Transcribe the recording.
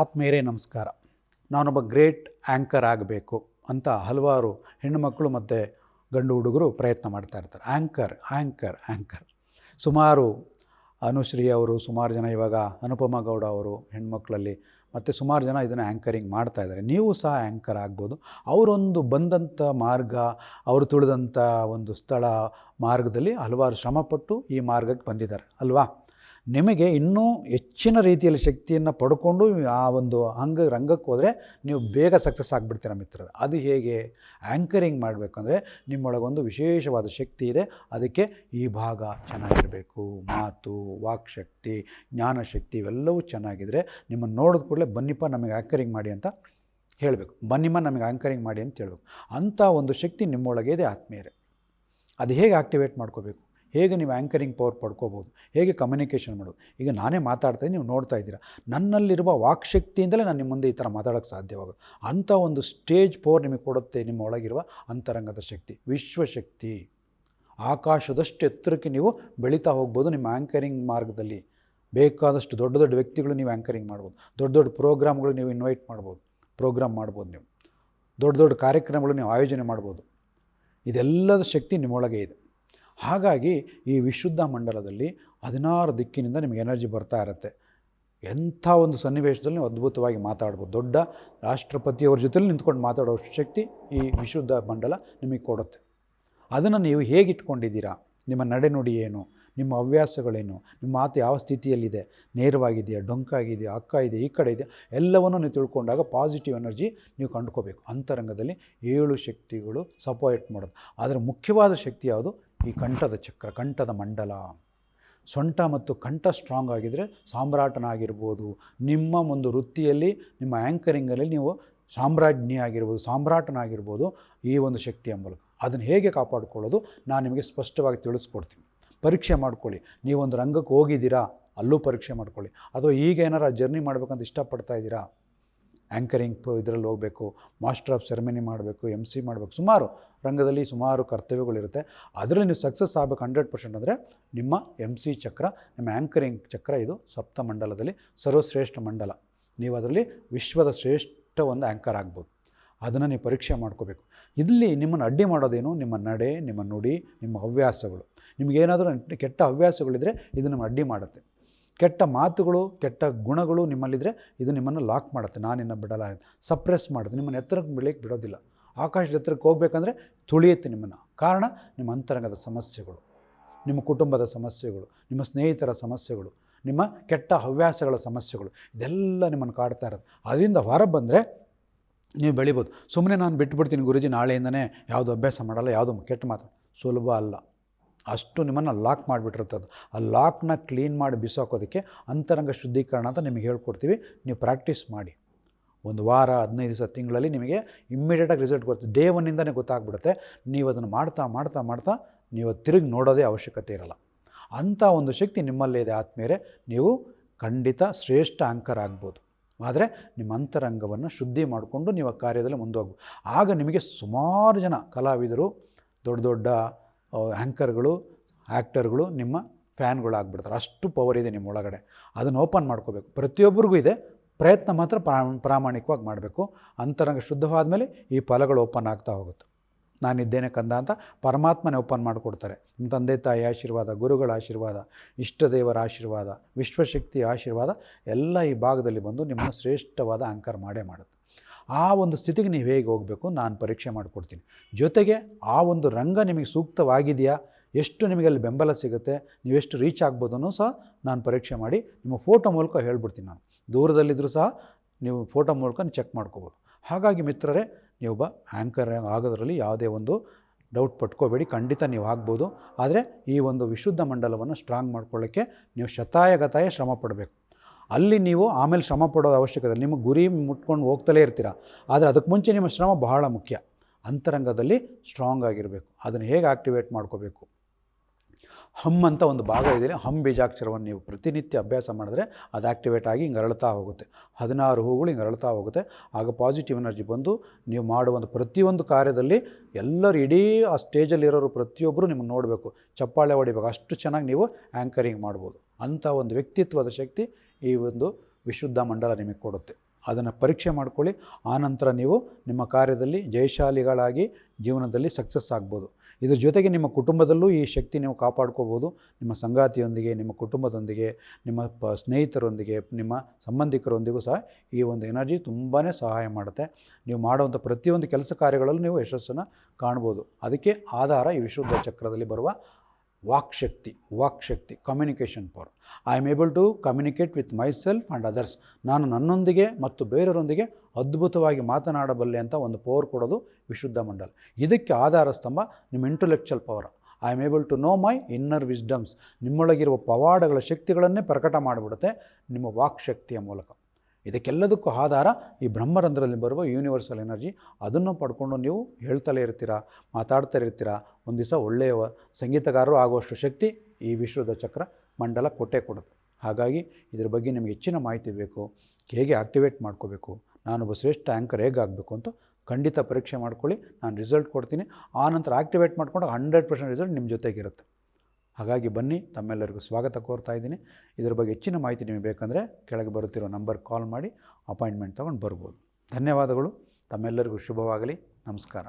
ಆತ್ಮೀಯರೇ ನಮಸ್ಕಾರ. ನಾನೊಬ್ಬ ಗ್ರೇಟ್ ಆ್ಯಂಕರ್ ಆಗಬೇಕು ಅಂತ ಹಲವಾರು ಹೆಣ್ಣುಮಕ್ಕಳು ಮತ್ತು ಗಂಡು ಹುಡುಗರು ಪ್ರಯತ್ನ ಮಾಡ್ತಾ ಇರ್ತಾರೆ. ಆ್ಯಂಕರ್ ಆ್ಯಂಕರ್ ಆ್ಯಂಕರ್ ಸುಮಾರು ಅನುಶ್ರೀ ಅವರು, ಸುಮಾರು ಜನ ಇವಾಗ ಅನುಪಮ ಗೌಡ ಅವರು ಹೆಣ್ಮಕ್ಳಲ್ಲಿ ಮತ್ತು ಸುಮಾರು ಜನ ಇದನ್ನು ಆ್ಯಂಕರಿಂಗ್ ಮಾಡ್ತಾ ಇದ್ದಾರೆ. ನೀವು ಸಹ ಆ್ಯಂಕರ್ ಆಗ್ಬೋದು. ಅವರೊಂದು ಬಂದಂಥ ಮಾರ್ಗ, ಅವರು ತುಳಿದಂಥ ಒಂದು ಸ್ಥಳ ಮಾರ್ಗದಲ್ಲಿ ಹಲವಾರು ಶ್ರಮಪಟ್ಟು ಈ ಮಾರ್ಗಕ್ಕೆ ಬಂದಿದ್ದಾರೆ. ಅಲ್ವಾ? ನಿಮಗೆ ಇನ್ನೂ ಹೆಚ್ಚಿನ ರೀತಿಯಲ್ಲಿ ಶಕ್ತಿಯನ್ನು ಪಡ್ಕೊಂಡು ಆ ಒಂದು ಅಂಗ ರಂಗಕ್ಕೆ ಹೋದರೆ ನೀವು ಬೇಗ ಸಕ್ಸಸ್ ಆಗಿಬಿಡ್ತೀರ ಮಿತ್ರರು. ಅದು ಹೇಗೆ ಆ್ಯಂಕರಿಂಗ್ ಮಾಡಬೇಕಂದ್ರೆ ನಿಮ್ಮೊಳಗೊಂದು ವಿಶೇಷವಾದ ಶಕ್ತಿ ಇದೆ. ಅದಕ್ಕೆ ಈ ಭಾಗ ಚೆನ್ನಾಗಿರಬೇಕು. ಮಾತು, ವಾಕ್ಶಕ್ತಿ, ಜ್ಞಾನಶಕ್ತಿ ಇವೆಲ್ಲವೂ ಚೆನ್ನಾಗಿದ್ದರೆ ನಿಮ್ಮನ್ನು ನೋಡಿದ ಕೂಡಲೇ ಬನ್ನಿಪ್ಪ ನಮಗೆ ಆ್ಯಂಕರಿಂಗ್ ಮಾಡಿ ಅಂತ ಹೇಳಬೇಕು. ಬನ್ನಿಮ್ಮ ನಮಗೆ ಆ್ಯಂಕರಿಂಗ್ ಮಾಡಿ ಅಂತ ಹೇಳಬೇಕು. ಅಂಥ ಒಂದು ಶಕ್ತಿ ನಿಮ್ಮೊಳಗೆ ಇದೆ ಆತ್ಮೀಯರೇ. ಅದು ಹೇಗೆ ಆಕ್ಟಿವೇಟ್ ಮಾಡ್ಕೋಬೇಕು? ಹೇಗೆ ನೀವು ಆ್ಯಂಕರಿಂಗ್ ಪವರ್ ಪಡ್ಕೋಬೋದು, ಹೇಗೆ ಕಮ್ಯುನಿಕೇಷನ್ ಮಾಡೋದು? ಈಗ ನಾನೇ ಮಾತಾಡ್ತೀನಿ ನೀವು ನೋಡ್ತಾ ಇದ್ದೀರಾ. ನನ್ನಲ್ಲಿರುವ ವಾಕ್ಶಕ್ತಿಯಿಂದಲೇ ನಾನು ನಿಮ್ಮ ಮುಂದೆ ಈ ಥರ ಮಾತಾಡೋಕ್ಕೆ ಸಾಧ್ಯವಾಗೋದು. ಅಂಥ ಒಂದು ಸ್ಟೇಜ್ ಪವರ್ ನಿಮಗೆ ಕೊಡುತ್ತೆ ನಿಮ್ಮ ಒಳಗಿರುವ ಅಂತರಂಗದ ಶಕ್ತಿ, ವಿಶ್ವಶಕ್ತಿ. ಆಕಾಶದಷ್ಟು ಎತ್ತರಕ್ಕೆ ನೀವು ಬೆಳೀತಾ ಹೋಗ್ಬೋದು ನಿಮ್ಮ ಆ್ಯಂಕರಿಂಗ್ ಮಾರ್ಗದಲ್ಲಿ. ಬೇಕಾದಷ್ಟು ದೊಡ್ಡ ದೊಡ್ಡ ವ್ಯಕ್ತಿಗಳು ನೀವು ಆ್ಯಂಕರಿಂಗ್ ಮಾಡ್ಬೋದು. ದೊಡ್ಡ ದೊಡ್ಡ ಪ್ರೋಗ್ರಾಮ್ಗಳು ನೀವು ಇನ್ವೈಟ್ ಮಾಡ್ಬೋದು. ಪ್ರೋಗ್ರಾಮ್ ಮಾಡ್ಬೋದು ನೀವು. ದೊಡ್ಡ ದೊಡ್ಡ ಕಾರ್ಯಕ್ರಮಗಳು ನೀವು ಆಯೋಜನೆ ಮಾಡ್ಬೋದು. ಇದೆಲ್ಲದ ಶಕ್ತಿ ನಿಮ್ಮೊಳಗೆ ಇದೆ. ಹಾಗಾಗಿ ಈ ವಿಶುದ್ಧ ಮಂಡಲದಲ್ಲಿ ಹದಿನಾರು ದಿಕ್ಕಿನಿಂದ ನಿಮಗೆ ಎನರ್ಜಿ ಬರ್ತಾ ಇರುತ್ತೆ. ಎಂಥ ಒಂದು ಸನ್ನಿವೇಶದಲ್ಲಿ ನೀವು ಅದ್ಭುತವಾಗಿ ಮಾತಾಡ್ಬೋದು. ದೊಡ್ಡ ರಾಷ್ಟ್ರಪತಿಯವ್ರ ಜೊತೆಲಿ ನಿಂತ್ಕೊಂಡು ಮಾತಾಡೋ ಶಕ್ತಿ ಈ ವಿಶುದ್ಧ ಮಂಡಲ ನಿಮಗೆ ಕೊಡುತ್ತೆ. ಅದನ್ನು ನೀವು ಹೇಗಿಟ್ಕೊಂಡಿದ್ದೀರಾ? ನಿಮ್ಮ ನಡೆನುಡಿ ಏನು? ನಿಮ್ಮ ಹವ್ಯಾಸಗಳೇನು? ನಿಮ್ಮ ಮಾತು ಯಾವ ಸ್ಥಿತಿಯಲ್ಲಿದೆ? ನೇರವಾಗಿದೆಯಾ? ಡೊಂಕಾಗಿದೆಯಾ? ಅಕ್ಕ ಇದೆ ಈ ಕಡೆ ಇದೆಯಾ? ಎಲ್ಲವನ್ನು ನೀವು ತಿಳ್ಕೊಂಡಾಗ ಪಾಸಿಟಿವ್ ಎನರ್ಜಿ ನೀವು ಕಂಡುಕೋಬೇಕು. ಅಂತರಂಗದಲ್ಲಿ ಏಳು ಶಕ್ತಿಗಳು ಸಪೋರ್ಟ್ ಮಾಡೋದು. ಆದರೆ ಮುಖ್ಯವಾದ ಶಕ್ತಿ ಯಾವುದು? ಈ ಕಂಠದ ಚಕ್ರ, ಕಂಠದ ಮಂಡಲ. ಸೊಂಟ ಮತ್ತು ಕಂಠ ಸ್ಟ್ರಾಂಗ್ ಆಗಿದ್ದರೆ ಸಾಮ್ರಾಟನಾಗಿರ್ಬೋದು. ನಿಮ್ಮ ಒಂದು ವೃತ್ತಿಯಲ್ಲಿ, ನಿಮ್ಮ ಆ್ಯಂಕರಿಂಗಲ್ಲಿ ನೀವು ಸಾಮ್ರಾಜ್ಞಿ ಆಗಿರ್ಬೋದು ಸಾಮ್ರಾಟನಾಗಿರ್ಬೋದು ಈ ಒಂದು ಶಕ್ತಿ ಮೂಲಕ. ಅದನ್ನು ಹೇಗೆ ಕಾಪಾಡಿಕೊಳ್ಳೋದು? ನಾನು ನಿಮಗೆ ಸ್ಪಷ್ಟವಾಗಿ ತಿಳಿಸ್ಕೊಡ್ತೀನಿ. ಪರೀಕ್ಷೆ ಮಾಡ್ಕೊಳ್ಳಿ. ನೀವೊಂದು ರಂಗಕ್ಕೆ ಹೋಗಿದ್ದೀರಾ? ಅಲ್ಲೂ ಪರೀಕ್ಷೆ ಮಾಡ್ಕೊಳ್ಳಿ. ಅಥವಾ ಈಗ ಏನಾರ ಜರ್ನಿ ಮಾಡಬೇಕಂತ ಇಷ್ಟಪಡ್ತಾ ಇದ್ದೀರಾ? ಆ್ಯಂಕರಿಂಗ್ ಇದರಲ್ಲಿ ಹೋಗಬೇಕು ಮಾಸ್ಟರ್ ಆಫ್ ಸೆರೆಮನಿ ಮಾಡಬೇಕು ಎಂ ಸಿ ಮಾಡಬೇಕು, ಸುಮಾರು ರಂಗದಲ್ಲಿ ಸುಮಾರು ಕರ್ತವ್ಯಗಳಿರುತ್ತೆ. ಅದರಲ್ಲಿ ನೀವು ಸಕ್ಸಸ್ ಆಗಬೇಕು ಹಂಡ್ರೆಡ್ ಪರ್ಸೆಂಟ್ ಅಂದರೆ ನಿಮ್ಮ ಎಂ ಸಿ ಚಕ್ರ, ನಿಮ್ಮ ಆ್ಯಂಕರಿಂಗ್ ಚಕ್ರ ಇದು ಸಪ್ತ ಮಂಡಲದಲ್ಲಿ ಸರ್ವಶ್ರೇಷ್ಠ ಮಂಡಲ. ನೀವು ಅದರಲ್ಲಿ ವಿಶ್ವದ ಶ್ರೇಷ್ಠ ಒಂದು ಆ್ಯಂಕರ್ ಆಗ್ಬೋದು. ಅದನ್ನು ನೀವು ಪರೀಕ್ಷೆ ಮಾಡ್ಕೋಬೇಕು. ಇಲ್ಲಿ ನಿಮ್ಮನ್ನು ಅಡ್ಡಿ ಮಾಡೋದೇನು? ನಿಮ್ಮ ನಡೆ, ನಿಮ್ಮ ನುಡಿ, ನಿಮ್ಮ ಹವ್ಯಾಸಗಳು. ನಿಮಗೇನಾದರೂ ಕೆಟ್ಟ ಹವ್ಯಾಸಗಳಿದ್ದರೆ ಇದು ನಿಮ್ಮ ಅಡ್ಡಿ ಮಾಡುತ್ತೆ. ಕೆಟ್ಟ ಮಾತುಗಳು, ಕೆಟ್ಟ ಗುಣಗಳು ನಿಮ್ಮಲ್ಲಿದ್ದರೆ ಇದು ನಿಮ್ಮನ್ನು ಲಾಕ್ ಮಾಡುತ್ತೆ. ನಾನು ನಾನಿನ್ನ ಬಿಡಲ್ಲ ಸಪ್ರೆಸ್ ಮಾಡುತ್ತೆ. ನಿಮ್ಮನ್ನು ಎತ್ತರಕ್ಕೆ ಬೆಳೆಯಕ್ಕೆ ಬಿಡೋದಿಲ್ಲ. ಆಕಾಶದ ಎತ್ತರಕ್ಕೆ ಹೋಗ್ಬೇಕಂದ್ರೆ ತುಳಿಯುತ್ತೆ ನಿಮ್ಮನ್ನು. ಕಾರಣ ನಿಮ್ಮ ಅಂತರಂಗದ ಸಮಸ್ಯೆಗಳು, ನಿಮ್ಮ ಕುಟುಂಬದ ಸಮಸ್ಯೆಗಳು, ನಿಮ್ಮ ಸ್ನೇಹಿತರ ಸಮಸ್ಯೆಗಳು, ನಿಮ್ಮ ಕೆಟ್ಟ ಹವ್ಯಾಸಗಳ ಸಮಸ್ಯೆಗಳು, ಇದೆಲ್ಲ ನಿಮ್ಮನ್ನು ಕಾಡ್ತಾ ಇರೋದು. ಅದರಿಂದ ಹೊರ ಬಂದರೆ ನೀವು ಬೆಳಿಬೋದು. ಸುಮ್ಮನೆ ನಾನು ಬಿಟ್ಬಿಡ್ತೀನಿ ಗುರುಜಿ, ನಾಳೆಯಿಂದನೇ ಯಾವುದು ಅಭ್ಯಾಸ ಮಾಡಲ್ಲ, ಯಾವುದು ಕೆಟ್ಟ ಮಾತು. ಸುಲಭ ಅಲ್ಲ. ಅಷ್ಟು ನಿಮ್ಮನ್ನು ಲಾಕ್ ಮಾಡಿಬಿಟ್ಟಿರ್ತದೆ ಆ ಲಾಕ್ನ ಕ್ಲೀನ್ ಮಾಡಿ ಬಿಸಾಕೋದಕ್ಕೆ ಅಂತರಂಗ ಶುದ್ಧೀಕರಣ ಅಂತ ನಿಮಗೆ ಹೇಳ್ಕೊಡ್ತೀವಿ. ನೀವು ಪ್ರಾಕ್ಟೀಸ್ ಮಾಡಿ. ಒಂದು ವಾರ, ಹದಿನೈದು ದಿವಸ, ತಿಂಗಳಲ್ಲಿ ನಿಮಗೆ ಇಮ್ಮಿಡಿಯೇಟಾಗಿ ರಿಸಲ್ಟ್ ಕೊಡ್ತೀವಿ ಡೇ ಒನ್ನಿಂದನೇ ಗೊತ್ತಾಗ್ಬಿಡುತ್ತೆ. ನೀವು ಅದನ್ನು ಮಾಡ್ತಾ ಮಾಡ್ತಾ ಮಾಡ್ತಾ ನೀವು ತಿರುಗಿ ನೋಡೋದೇ ಅವಶ್ಯಕತೆ ಇರಲ್ಲ. ಅಂಥ ಒಂದು ಶಕ್ತಿ ನಿಮ್ಮಲ್ಲೇ ಇದೆ ಆದಮೇಲೆ ನೀವು ಖಂಡಿತ ಶ್ರೇಷ್ಠ ಆಂಕರ್ ಆಗ್ಬೋದು. ಆದರೆ ನಿಮ್ಮ ಅಂತರಂಗವನ್ನು ಶುದ್ಧಿ ಮಾಡಿಕೊಂಡು ನೀವು ಆ ಕಾರ್ಯದಲ್ಲಿ ಮುಂದೋಗ್ಬೋದು ಆಗ ನಿಮಗೆ ಸುಮಾರು ಜನ ಕಲಾವಿದರು, ದೊಡ್ಡ ದೊಡ್ಡ ಆ್ಯಂಕರ್ಗಳು ಆ್ಯಕ್ಟರ್ಗಳು ನಿಮ್ಮ ಫ್ಯಾನ್ಗಳಾಗ್ಬಿಡ್ತಾರೆ. ಅಷ್ಟು ಪವರ್ ಇದೆ ನಿಮ್ಮ ಒಳಗಡೆ. ಅದನ್ನು ಓಪನ್ ಮಾಡ್ಕೋಬೇಕು. ಪ್ರತಿಯೊಬ್ಬರಿಗೂ ಇದೆ. ಪ್ರಯತ್ನ ಮಾತ್ರ ಪ್ರಾ ಪ್ರಾಮಾಣಿಕವಾಗಿ ಮಾಡಬೇಕು. ಅಂತರಂಗ ಶುದ್ಧವಾದ ಮೇಲೆ ಈ ಫಲಗಳು ಓಪನ್ ಆಗ್ತಾ ಹೋಗುತ್ತೆ. ನಾನಿದ್ದೇನೆ ಕಂದ ಅಂತ ಪರಮಾತ್ಮನೇ ಓಪನ್ ಮಾಡಿಕೊಡ್ತಾರೆ. ನಿಮ್ಮ ತಂದೆ ತಾಯಿ ಆಶೀರ್ವಾದ, ಗುರುಗಳ ಆಶೀರ್ವಾದ, ಇಷ್ಟದೇವರ ಆಶೀರ್ವಾದ, ವಿಶ್ವಶಕ್ತಿಯ ಆಶೀರ್ವಾದ ಎಲ್ಲ ಈ ಭಾಗದಲ್ಲಿ ಬಂದು ನಿಮ್ಮನ್ನು ಶ್ರೇಷ್ಠವಾದ ಆಂಕರ್ ಮಾಡೇ ಮಾಡುತ್ತೆ. ಆ ಒಂದು ಸ್ಥಿತಿಗೆ ನೀವು ಹೇಗೆ ಹೋಗಬೇಕು ನಾನು ಪರೀಕ್ಷೆ ಮಾಡಿಕೊಡ್ತೀನಿ. ಜೊತೆಗೆ ಆ ಒಂದು ರಂಗ ನಿಮಗೆ ಸೂಕ್ತವಾಗಿದೆಯಾ? ಎಷ್ಟು ನಿಮಗೆ ಅಲ್ಲಿ ಬೆಂಬಲ ಸಿಗುತ್ತೆ? ನೀವೆಷ್ಟು ರೀಚ್ ಆಗ್ಬೋದನ್ನು ಸಹ ನಾನು ಪರೀಕ್ಷೆ ಮಾಡಿ ನಿಮ್ಮ ಫೋಟೋ ಮೂಲಕ ಹೇಳ್ಬಿಡ್ತೀನಿ ನಾನು. ದೂರದಲ್ಲಿದ್ದರೂ ಸಹ ನೀವು ಫೋಟೋ ಮೂಲಕ ಚೆಕ್ ಮಾಡ್ಕೋಬೋದು. ಹಾಗಾಗಿ ಮಿತ್ರರೇ ನೀವೊಬ್ಬ ಆ್ಯಂಕರ್ ಆಗೋದ್ರಲ್ಲಿ ಯಾವುದೇ ಒಂದು ಡೌಟ್ ಪಟ್ಕೋಬೇಡಿ. ಖಂಡಿತ ನೀವು ಆಗ್ಬೋದು. ಆದರೆ ಈ ಒಂದು ವಿಶುದ್ಧ ಮಂಡಲವನ್ನು ಸ್ಟ್ರಾಂಗ್ ಮಾಡ್ಕೊಳ್ಳೋಕ್ಕೆ ನೀವು ಶತಾಯಗತಾಯ ಶ್ರಮ ಪಡಬೇಕು. ಅಲ್ಲಿ ನೀವು ಆಮೇಲೆ ಶ್ರಮ ಪಡೋದು ಅವಶ್ಯಕತೆ ನಿಮ್ಮ ಗುರಿ ಮುಟ್ಕೊಂಡು ಹೋಗ್ತಲೇ ಇರ್ತೀರ. ಆದರೆ ಅದಕ್ಕೆ ಮುಂಚೆ ನಿಮ್ಮ ಶ್ರಮ ಬಹಳ ಮುಖ್ಯ. ಅಂತರಂಗದಲ್ಲಿ ಸ್ಟ್ರಾಂಗ್ ಆಗಿರಬೇಕು. ಅದನ್ನು ಹೇಗೆ ಆಕ್ಟಿವೇಟ್ ಮಾಡ್ಕೋಬೇಕು? ಹಮ್ ಅಂತ ಒಂದು ಭಾಗ ಇದೆ ಹಮ್ ಬೀಜಾಕ್ಷರವನ್ನು ನೀವು ಪ್ರತಿನಿತ್ಯ ಅಭ್ಯಾಸ ಮಾಡಿದ್ರೆ ಅದು ಆ್ಯಕ್ಟಿವೇಟ್ ಆಗಿ ಹಿಂಗೆ ಅರಳುತ್ತಾ ಹೋಗುತ್ತೆ. ಹದಿನಾರು ಹೂಗಳು ಹಿಂಗೆ ಅರಳ್ತಾ ಹೋಗುತ್ತೆ. ಆಗ ಪಾಸಿಟಿವ್ ಎನರ್ಜಿ ಬಂದು ನೀವು ಮಾಡುವಂಥ ಪ್ರತಿಯೊಂದು ಕಾರ್ಯದಲ್ಲಿ ಎಲ್ಲರೂ ಇಡೀ ಆ ಸ್ಟೇಜಲ್ಲಿರೋರು ಪ್ರತಿಯೊಬ್ಬರು ನಿಮ್ಗೆ ನೋಡಬೇಕು. ಚಪ್ಪಾಳೆ ಹೊಡಿಬೇಕು. ಅಷ್ಟು ಚೆನ್ನಾಗಿ ನೀವು ಆ್ಯಂಕರಿಂಗ್ ಮಾಡ್ಬೋದು. ಅಂಥ ಒಂದು ವ್ಯಕ್ತಿತ್ವದ ಶಕ್ತಿ ಈ ಒಂದು ವಿಶುದ್ಧ ಮಂಡಲ ನಿಮಗೆ ಕೊಡುತ್ತೆ. ಅದನ್ನು ಪರೀಕ್ಷೆ ಮಾಡ್ಕೊಳ್ಳಿ. ಆನಂತರ ನೀವು ನಿಮ್ಮ ಕಾರ್ಯದಲ್ಲಿ ಜಯಶಾಲಿಗಳಾಗಿ ಜೀವನದಲ್ಲಿ ಸಕ್ಸಸ್ ಆಗ್ಬೋದು. ಇದ್ರ ಜೊತೆಗೆ ನಿಮ್ಮ ಕುಟುಂಬದಲ್ಲೂ ಈ ಶಕ್ತಿ ನೀವು ಕಾಪಾಡ್ಕೋಬೋದು. ನಿಮ್ಮ ಸಂಗಾತಿಯೊಂದಿಗೆ, ನಿಮ್ಮ ಕುಟುಂಬದೊಂದಿಗೆ, ನಿಮ್ಮ ಪ ಸ್ನೇಹಿತರೊಂದಿಗೆ, ನಿಮ್ಮ ಸಂಬಂಧಿಕರೊಂದಿಗೂ ಸಹ ಈ ಒಂದು ಎನರ್ಜಿ ತುಂಬಾ ಸಹಾಯ ಮಾಡುತ್ತೆ. ನೀವು ಮಾಡುವಂಥ ಪ್ರತಿಯೊಂದು ಕೆಲಸ ಕಾರ್ಯಗಳಲ್ಲೂ ನೀವು ಯಶಸ್ಸನ್ನು ಕಾಣ್ಬೋದು. ಅದಕ್ಕೆ ಆಧಾರ ಈ ವಿಶುದ್ಧ ಚಕ್ರದಲ್ಲಿ ಬರುವ ವಾಕ್ಶಕ್ತಿ ವಾಕ್ಶಕ್ತಿ communication power I am able to communicate with my self and others ನಾನು ನನ್ನೊಂದಿಗೆ ಮತ್ತು ಬೇರೆಯವರೊಂದಿಗೆ ಅದ್ಭುತವಾಗಿ ಮಾತನಾಡಬಲ್ಲೆ ಅಂತ ಒಂದು ಪವರ್ ಕೊಡೋದು ವಿಶುದ್ಧ ಮಂಡಲ. ಇದಕ್ಕೆ ಆಧಾರ ಸ್ತಂಭ ನಿಮ್ಮ intellectual power I am able to know my inner wisdoms ನಿಮ್ಮೊಳಗಿರುವ ಪವಾಡಗಳ ಶಕ್ತಿಗಳನ್ನೇ ಪ್ರಕಟ ಮಾಡಿಬಿಡುತ್ತೆ ನಿಮ್ಮ ವಾಕ್ಶಕ್ತಿಯ ಮೂಲಕ. ಇದಕ್ಕೆಲ್ಲದಕ್ಕೂ ಆಧಾರ ಈ ಬ್ರಹ್ಮರಂಧ್ರದಲ್ಲಿ ಬರುವ ಯೂನಿವರ್ಸಲ್ ಎನರ್ಜಿ ಅದನ್ನು ಪಡ್ಕೊಂಡು ನೀವು ಹೇಳ್ತಲೇ ಇರ್ತೀರಾ ಮಾತಾಡ್ತಾ ಇರ್ತೀರಾ, ಒಂದು ದಿವಸ ಒಳ್ಳೆಯ ಸಂಗೀತಗಾರರು ಆಗುವಷ್ಟು ಶಕ್ತಿ ಈ ವಿಶ್ವದ ಚಕ್ರ ಮಂಡಲ ಕೊಟ್ಟೇ ಕೊಡುತ್ತೆ. ಹಾಗಾಗಿ ಇದ್ರ ಬಗ್ಗೆ ನಿಮಗೆ ಹೆಚ್ಚಿನ ಮಾಹಿತಿ ಬೇಕು, ಹೇಗೆ ಆಕ್ಟಿವೇಟ್ ಮಾಡ್ಕೋಬೇಕು, ನಾನು ಒಬ್ಬ ಶ್ರೇಷ್ಠ ಆ್ಯಂಕರ್ ಹೇಗೆ ಆಗಬೇಕು ಅಂತ ಖಂಡಿತ ಪರೀಕ್ಷೆ ಮಾಡ್ಕೊಳ್ಳಿ, ನಾನು ರಿಸಲ್ಟ್ ಕೊಡ್ತೀನಿ. ಆನಂತರ ಆಕ್ಟಿವೇಟ್ ಮಾಡ್ಕೊಂಡು ಹಂಡ್ರೆಡ್ ಪರ್ಸೆಂಟ್ ರಿಸಲ್ಟ್ ನಿಮ್ಮ ಜೊತೆಗಿರುತ್ತೆ. ಹಾಗಾಗಿ ಬನ್ನಿ, ತಮ್ಮೆಲ್ಲರಿಗೂ ಸ್ವಾಗತ ಕೋರ್ತಾ ಇದ್ದೀನಿ. ಇದರ ಬಗ್ಗೆ ಹೆಚ್ಚಿನ ಮಾಹಿತಿ ನಿಮಗೆ ಬೇಕಂದರೆ ಕೆಳಗೆ ಬರುತ್ತಿರೋ ನಂಬರ್ ಕಾಲ್ ಮಾಡಿ, ಅಪಾಯಿಂಟ್ಮೆಂಟ್ ತೊಗೊಂಡು ಬರ್ಬೋದು. ಧನ್ಯವಾದಗಳು, ತಮ್ಮೆಲ್ಲರಿಗೂ ಶುಭವಾಗಲಿ, ನಮಸ್ಕಾರ.